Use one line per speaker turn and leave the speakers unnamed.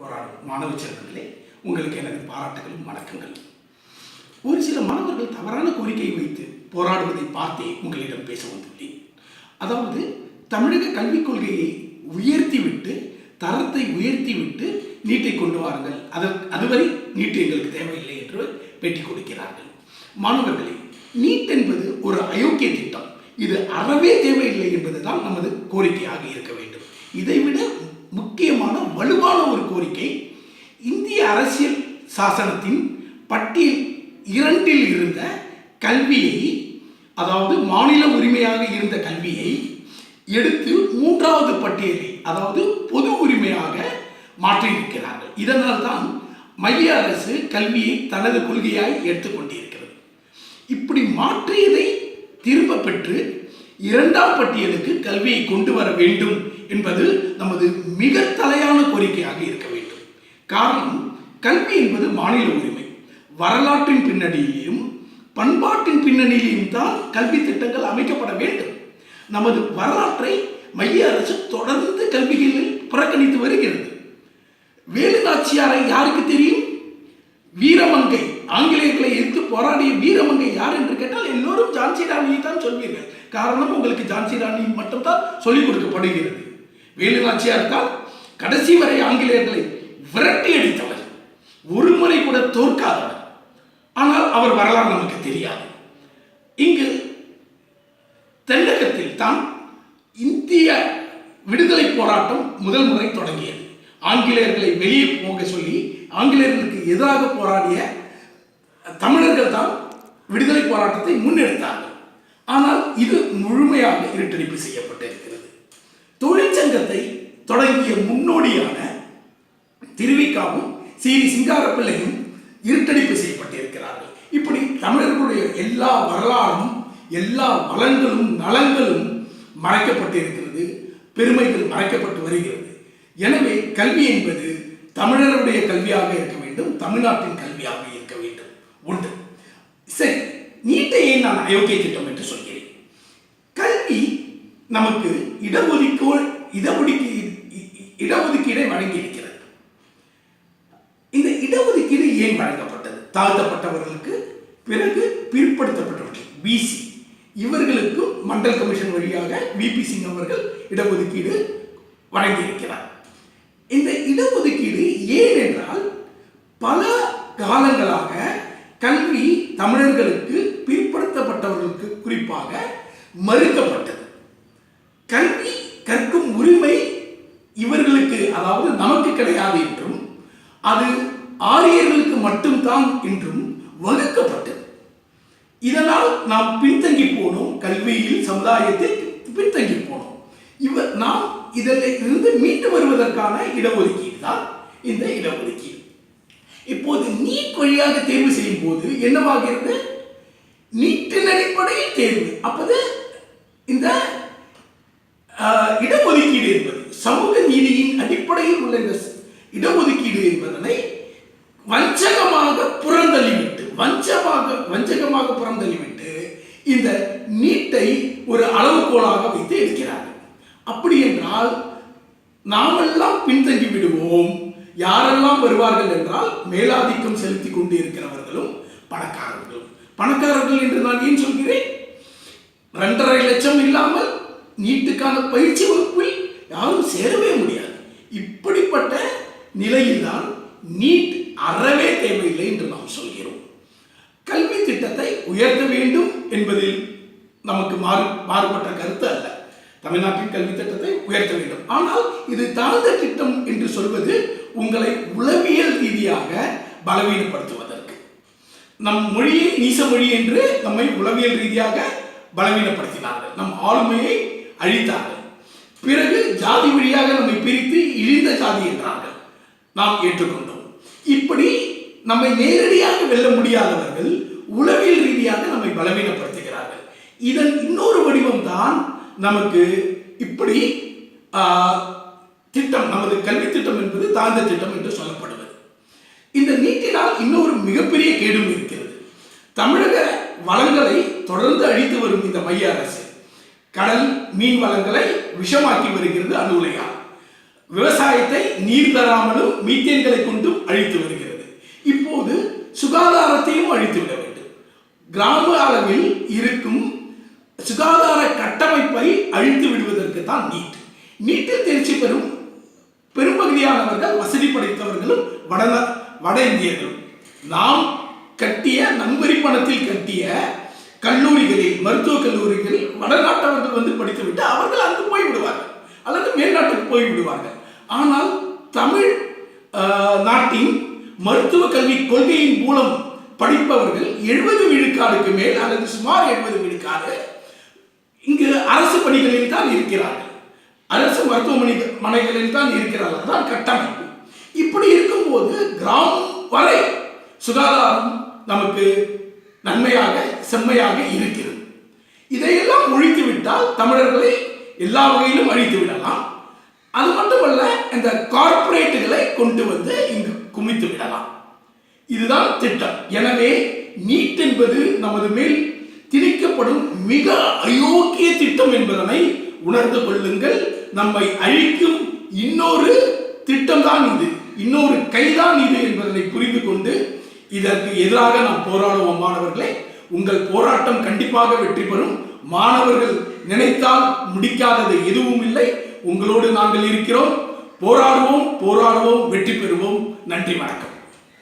போராடும் மாணவ செல்வங்களே உங்களுக்கு எனது பாராட்டுகளும் வணக்கங்கள் ஒரு சில மாணவர்கள் தவறான கோரிக்கையை வைத்து போராடுவதை பார்த்தே உங்களிடம் பேச வந்துள்ளேன். அதாவது தமிழக கல்விக் கொள்கையை உயர்த்திவிட்டு தரத்தை உயர்த்திவிட்டு நீட்டை கொண்டு வாருங்கள். அதற்கு அதுவரை நீட்டு எங்களுக்கு தேவையில்லை என்று பேட்டி கொடுக்கிறார்கள். மாணவர்களே நீட் என்பது ஒரு அயோக்கிய திட்டம். இது அறவே தேவையில்லை என்பதுதான் நமது கோரிக்கையாக இருக்க வேண்டும். இதைவிட வலுவான ஒரு கோரிக்கை இந்திய அரசியல் சாசனத்தின் பட்டியல் இரண்டில் இருந்த கல்வியை அதாவது மாநில உரிமையாக இருந்த கல்வியை எடுத்து மூன்றாவது பட்டியலை அதாவது பொது உரிமையாக மாற்றியிருக்கிறார்கள் இதனால் தான் மைய அரசு கல்வியை தனது கொள்கையாய் எடுத்துக்கொண்டிருக்கிறது இப்படி மாற்றியதை திரும்ப பெற்று இரண்டாம் பட்டியலுக்கு கல்வியை கொண்டு வர வேண்டும் என்பது நமது மிக தலையான கோரிக்கையாக இருக்க வேண்டும். காரணம் கல்வி என்பது மாநில உரிமை. வரலாற்றின் பின்னணியிலும் பண்பாட்டின் பின்னணியிலும் தான் கல்வி திட்டங்கள் அமைக்கப்பட வேண்டும். நமது வரலாற்றை மைய அரசு தொடர்ந்து கல்விகளில் புறக்கணித்து வருகிறது. வேலு நாச்சியாரை யாருக்கு தெரியும்? வீரமங்கை ஆங்கிலேயர்களை எதிர்த்து போராடிய வீரமங்கை யார் என்று கேட்டால் எல்லோரும் ஜான்சி ராணியை தான் சொல்வீர்கள். காரணம் உங்களுக்கு ஜான்சி ராணி மட்டும்தான் சொல்லிக் கொடுக்கப்படுகிறது. வேலு நாச்சியார் தான் கடைசி வரை ஆங்கிலேயர்களை விரட்டி அடித்தவர். ஒரு முறை கூட தோற்காதவர். ஆனால் அவர் வரலாறு நமக்கு தெரியாது. இங்கு தென்னகத்தில் தான் இந்திய விடுதலை போராட்டம் முதல் முறை தொடங்கியது. ஆங்கிலேயர்களை வெளியே போக சொல்லி ஆங்கிலேயர்களுக்கு எதிராக போராடிய தமிழர்கள் தான் விடுதலை போராட்டத்தை முன்னெடுத்தார்கள். ஆனால் இது முழுமையாக இருட்டடிப்பு செய்யப்பட்டிருக்கிறது. தொழிற்சங்கத்தை தொடங்கிய முன்னோடியான திருவிக்காவும் சீரி சிங்காரப்பிள்ளையும் இருட்டடிப்பு செய்யப்பட்டிருக்கிறார்கள். இப்படி தமிழர்களுடைய எல்லா வரலாறும் எல்லா வளங்களும் நலங்களும் மறைக்கப்பட்டிருக்கிறது பெருமைகள் மறைக்கப்பட்டு வருகிறது. எனவே கல்வி என்பது தமிழருடைய கல்வியாக இருக்க வேண்டும் தமிழ்நாட்டின் கல்வியாக இருக்க வேண்டும். உண்டு சரி நீட்டை நான் அயோக்கிய திட்டம் என்று சொல்கிறேன்? கல்வி நமக்கு இடஒதுக்கோள் இடஒதுக்கீடை வழங்கி இருக்கிறது இந்த இடஒதுக்கீடு ஏன் வழங்கப்பட்டது? தாழ்த்தப்பட்டவர்களுக்கு பிறகு பிற்படுத்தப்பட்டவர்கள் பிசி இவர்களுக்கும் மண்டல் கமிஷன் வழியாக விபி சிங் அவர்கள் இடஒதுக்கீடு வழங்கியிருக்கிறார். இந்த இடஒதுக்கீடு ஏன் என்றால் பல காலங்களாக கல்வி தமிழர்களுக்கு பிற்படுத்தப்பட்டவர்களுக்கு குறிப்பாக மறுக்கப்பட்டது கல்வி கற்கும் உரிமை இவர்களுக்கு அதாவது நமக்கு கிடையாது என்றும் அது ஆரியர்களுக்கு மட்டும்தான் என்றும் வகுக்கப்பட்டது. இதனால் நாம் பின்தங்கி போனோம் கல்வியில் சமுதாயத்தில் பின்தங்கி போனோம். இவர் நாம் இதில் இருந்து மீண்டு வருவதற்கான இடஒதுக்கீடு தான் இந்த இடஒதுக்கீடு. இப்போது நீட் வழியாக தேர்வு செய்யும் போது என்னவாகிறது நீட்டின் அடிப்படையில் தேர்வு. அப்போது இந்த இடஒதுக்கீடு என்பது சமூக நீதியின் அடிப்படையில் உள்ள இந்த இடஒதுக்கீடு என்பதனை வஞ்சகமாக புறந்தள்ளிவிட்டு வஞ்சமாக வஞ்சகமாக புறந்தள்ளிவிட்டு இந்த நீட்டை ஒரு அளவுகோலாக வைத்து எடுக்கிறார்கள். அப்படி என்றால் நாமெல்லாம் பின்தங்கி விடுவோம். யாரெல்லாம் வருவார்கள் என்றால் மேலாதிக்கம் செலுத்தி கொண்டு இருக்கிறவர்களும் பணக்காரர்களும். பணக்காரர்கள் என்று நான் ஏன் சொல்கிறேன்? ரெண்டரை லட்சம் இல்லாமல் நீட்டுக்கான பயிற்சி வகுப்பில் யாரும் சேரவே முடியாது. நிலையில்தான் நீட் அறவே தேவையில்லை என்று நாம் சொல்கிறோம். கல்வி திட்டத்தை உயர்த்த வேண்டும் என்பதில் நமக்கு மாறு மாறுபட்ட கருத்து அல்ல. தமிழ்நாட்டின் கல்வி திட்டத்தை உயர்த்த வேண்டும். ஆனால் இது தாழ்ந்த திட்டம் என்று சொல்வது உங்களை உளவியல் ரீதியாக பலவீனப்படுத்துவதற்கு. நம் மொழியை நீச மொழி என்று நம்மை உளவியல் ரீதியாக பலவீனப்படுத்தினார்கள். நம் ஆளுமையை அழித்தார்கள். பிறகு ஜாதி வழியாக நம்மை பிரித்து இழிந்த ஜாதி என்றார்கள். நாம் ஏற்றுக்கொண்டோம். இப்படி நம்மை நேரடியாக வெல்ல முடியாதவர்கள் உளவியல் ரீதியாக நம்மை பலவீனப்படுத்துகிறார்கள். இதன் இன்னொரு வடிவம் தான் நமக்கு இப்படி திட்டம் நமது கல்வி திட்டம் என்பது தாழ்ந்த திட்டம் என்று சொல்லப்படுவது. இந்த நீட்டினால் இன்னொரு மிகப்பெரிய கேடும் இருக்கிறது. தமிழக வளங்களை தொடர்ந்து அழித்து வரும் இந்த மைய அரசு கடல் மீன் வளங்களை விஷமாக்கி வருகிறது அணு உலையால் விவசாயத்தை நீர் தராமலும் மீத்தேன்களை கொண்டும் அழித்து வருகிறது. இப்போது சுகாதாரத்தையும் அழித்து விட வேண்டும். கிராம அளவில் இருக்கும் சுகாதார கட்டமைப்பை அழித்து விடுவதற்கு தான் நீட். நீட்டில் தேர்ச்சி பெறும் பெரும்பகுதியானவர்கள் வசதி படைத்தவர்களும் வட வட இந்தியர்களும் நாம் கட்டிய நம்பரி பணத்தில் கட்டிய கல்லூரிகளில் மருத்துவக் கல்லூரிகளில் வடநாட்டவர்கள் வந்து படித்துவிட்டு அவர்கள் அங்கு போய்விடுவார்கள். அல்லது மேல்நாட்டுக்கு போய்விடுவார்கள். ஆனால் தமிழ் நாட்டின் மருத்துவ கல்வி கொள்கையின் மூலம் படிப்பவர்கள் எழுபது விழுக்காடுக்கு மேல் அல்லது சுமார் எழுபது விழுக்காடு இங்கு அரசு பணிகளில் தான் இருக்கிறார்கள். அரசு மருத்துவமனை மனைகளில் தான் இருக்கிறார்கள். அதான் கட்டமைப்பு. இப்படி இருக்கும்போது கிராமம் வரை சுகாதாரம் நமக்கு நன்மையாக செம்மையாக இருக்கிறது. இதையெல்லாம் ஒழித்து விட்டால் தமிழர்களை எல்லா வகையிலும் அழித்து விடலாம். இந்த கார்ப்பரேட்டுகளை கொண்டு வந்து இங்கு குமித்து விடலாம். இதுதான் திட்டம். எனவே நீட் என்பது நமது மேல் திணிக்கப்படும் மிக அயோக்கிய திட்டம் என்பதனை உணர்ந்து கொள்ளுங்கள். நம்மை அழிக்கும் இன்னொரு திட்டம்தான் இது. இன்னொரு கைதான் இது என்பதனை புரிந்து கொண்டு இதற்கு எதிராக நாம் போராடுவோம் மாணவர்களே. உங்கள் போராட்டம் கண்டிப்பாக வெற்றி பெறும். மாணவர்கள் நினைத்தால் முடிக்காதது எதுவும் இல்லை. உங்களோடு நாங்கள் இருக்கிறோம். போராடுவோம் போராடுவோம் வெற்றி பெறுவோம். நன்றி வணக்கம்.